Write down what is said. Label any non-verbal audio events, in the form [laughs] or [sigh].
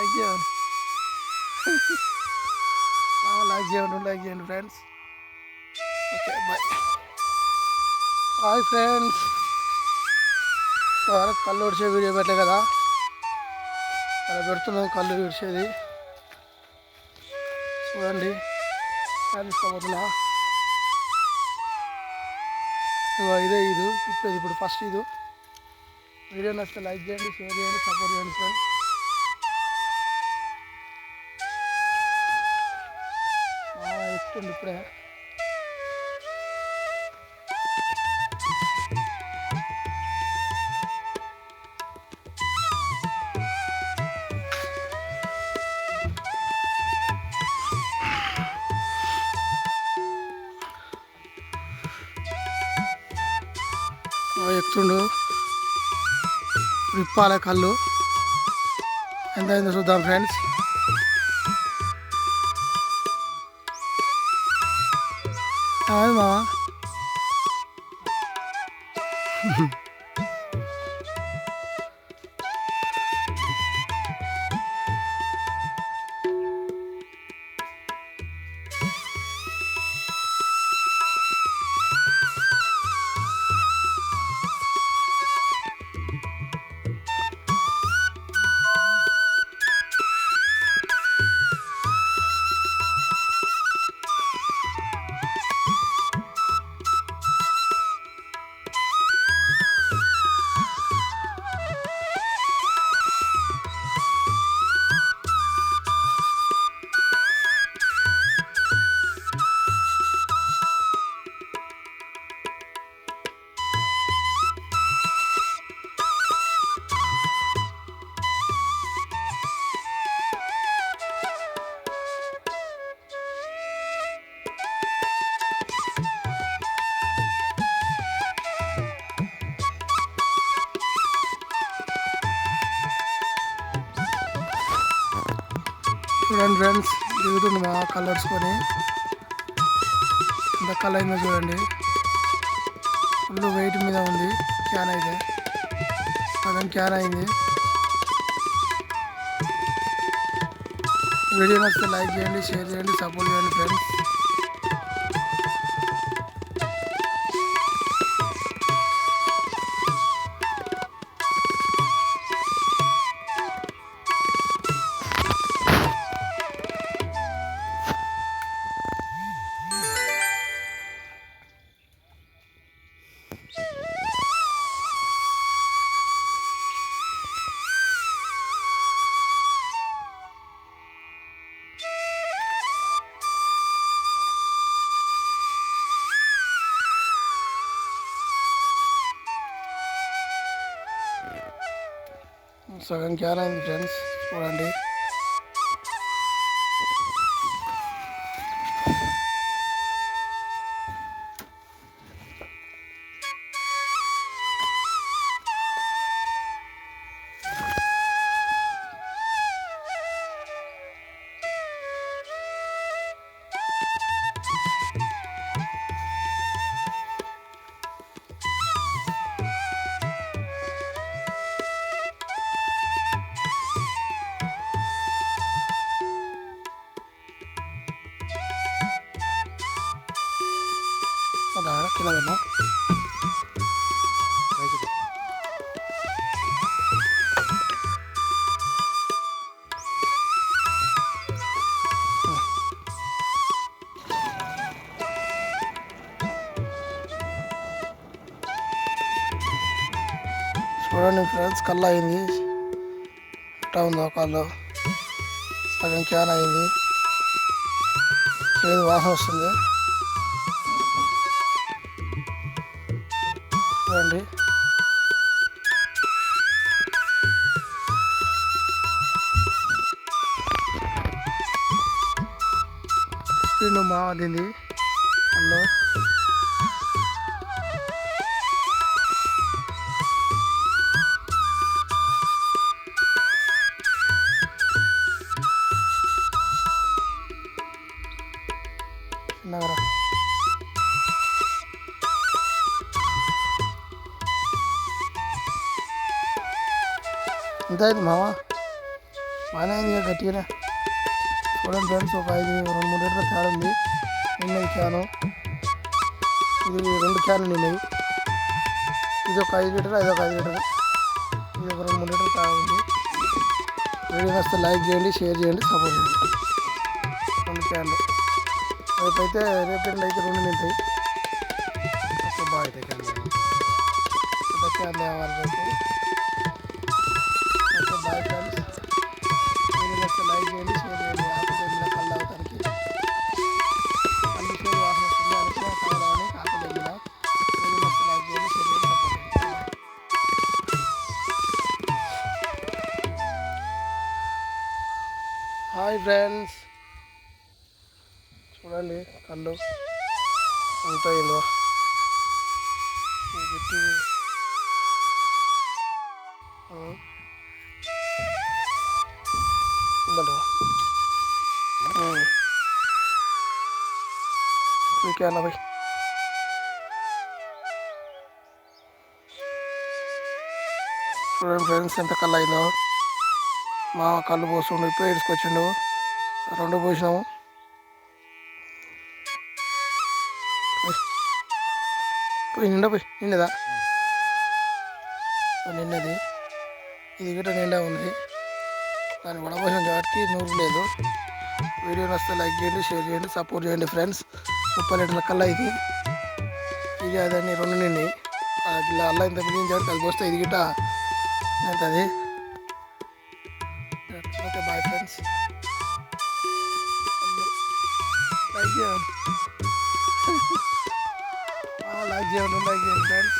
Like చేయండి like చేయండి like చేయండి friends okay bye hi friends వరకు కళ్ళు ఉడిచే వీడియో పెట్టలే కదా. అలా పెడుతున్నాం కళ్ళు ఉడిచేది చూడండి. తీసుకోబోతున్నా ఇదే ఇది. ఇప్పుడు ఇప్పుడు ఫస్ట్ ఇది. వీడియో నచ్చితే లైక్ చేయండి షేర్ చేయండి సపోర్ట్ చేయండి ఫ్రెండ్స్ ఎక్కుతుంది ఇప్పుడే. ఎక్కుతుండు విప్పాల కళ్ళు. ఎంత అయిందో చూద్దాం ఫ్రెండ్స్. అది మావా చూడండి ఫ్రెండ్స్ దిగుతుంది మా కలర్స్ కొని. ఎంత కలర్ అయిందో చూడండి. ఫుల్ వెయిట్ మీద ఉంది క్యాన్ అయితే. సగం క్యాన్ అయింది. వీడియో నచ్చితే లైక్ చేయండి షేర్ చేయండి సపోర్ట్ చేయండి ఫ్రెండ్స్. సగం క్యాన్ అయింది ఫ్రెండ్స్ చూడండి. Ada చూడండి ఫ్రెండ్స్ కళ్ళు అయింది ఎట్లా ఉందో కళ్ళు సగం క్యాన్ అయింది. లేదు వాసన వస్తుంది. చూడండి. పిండు మాదింది అందులో నగరం. అయింది మామ బాగానే అయింది ఇక గట్టిగానే. చూడండి ఫ్రెండ్స్ ఒక ఐదు రెండు మూడు లీటర్ల క్యాన్ ఉంది. నిన్నది క్యాను ఇది రెండు క్యాన్లు నిన్నవి ఇది ఒక ఐదు లీటర్ అది ఒక ఐదు లీటర్ ఇది ఒక రెండు మూడు లీటర్ క్యాన్ ఉంది. వీడియో వస్తే లైక్ చేయండి షేర్ చేయండి సపోర్ట్ చేయండి. రెండు క్యాన్లు రేపైతే రేపు అయితే రెండు నింటాయి బాయ్. అయితే కానీ పెద్ద క్యాన్ తేవాలి రేపు. ఓకే బాయ్ ఫ్రెండ్స్ మీరు లెక్క లైక్ చేయండి షేర్ చేయండి ఆకు కళ్ళు అవుతానికి అన్ని షేర్ వాసన వస్తుంది అందుకే కలదామని ఆకు దెబ్బల లైక్ చేయండి షేర్ చేయండి హాయ్ ఫ్రెండ్స్ చూడండి కళ్ళు అంతా ఓకే అన్న పోయి చూడండి ఫ్రెండ్స్ ఎంత కళ్ళు అయిందో మా కళ్ళు పోస్తుండు ఇప్పుడు ఏడుచుకొచ్చిండు రెండు పోసినాము పోయి. నిండా పోయి నిండదా ఓ నిన్నది ఇది గిట్ట నిండా ఉంది దాన్ని వడపోసిన కాబట్టి నూరు లేదు వీడియో నచ్చితే లైక్ చేయండి షేర్ చేయండి సపోర్ట్ చేయండి ఫ్రెండ్స్ ముప్పై లీటర్ల కల్లా ఇది. ఇది అదని రెండు నిండి. ఇలా అల్ల ఇంత మిగిలించాడు కలిపి వస్తే ఇది గిట్ట అది ఓకే బాయ్ ఫ్రెండ్స్. లైక్ చేయండి. [laughs] లైక్ చేయండి లైక్ చేయండి ఫ్రెండ్స్.